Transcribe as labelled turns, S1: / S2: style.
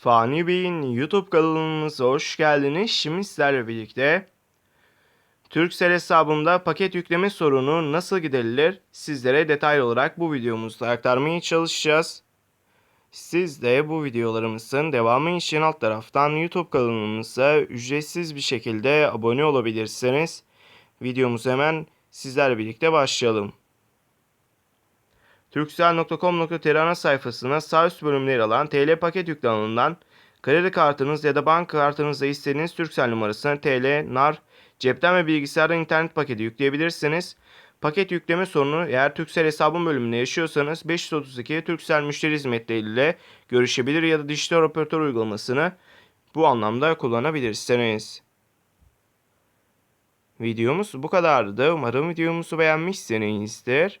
S1: Fani Bey'in YouTube kanalımıza hoş geldiniz. Şimdi sizlerle birlikte Turkcell hesabımda paket yükleme sorunu nasıl giderilir sizlere detaylı olarak bu videomuzda aktarmaya çalışacağız. Siz de bu videolarımızın devamı için alt taraftan YouTube kanalımıza ücretsiz bir şekilde abone olabilirsiniz. Videomuza hemen sizlerle birlikte başlayalım. Turkcell.com.tr ana sayfasına sağ üst bölümde yer alan TL paket yükle alanından kredi kartınız ya da banka kartınızda istediğiniz Turkcell numarasına TL, NAR, cepten ve bilgisayardan internet paketi yükleyebilirsiniz. Paket yükleme sorunu eğer Turkcell hesabın bölümünde yaşıyorsanız 532 Turkcell müşteri hizmetleri ile görüşebilir ya da dijital operatör uygulamasını bu anlamda kullanabilirsiniz. Videomuz bu kadardı. Umarım videomuzu beğenmişsinizdir.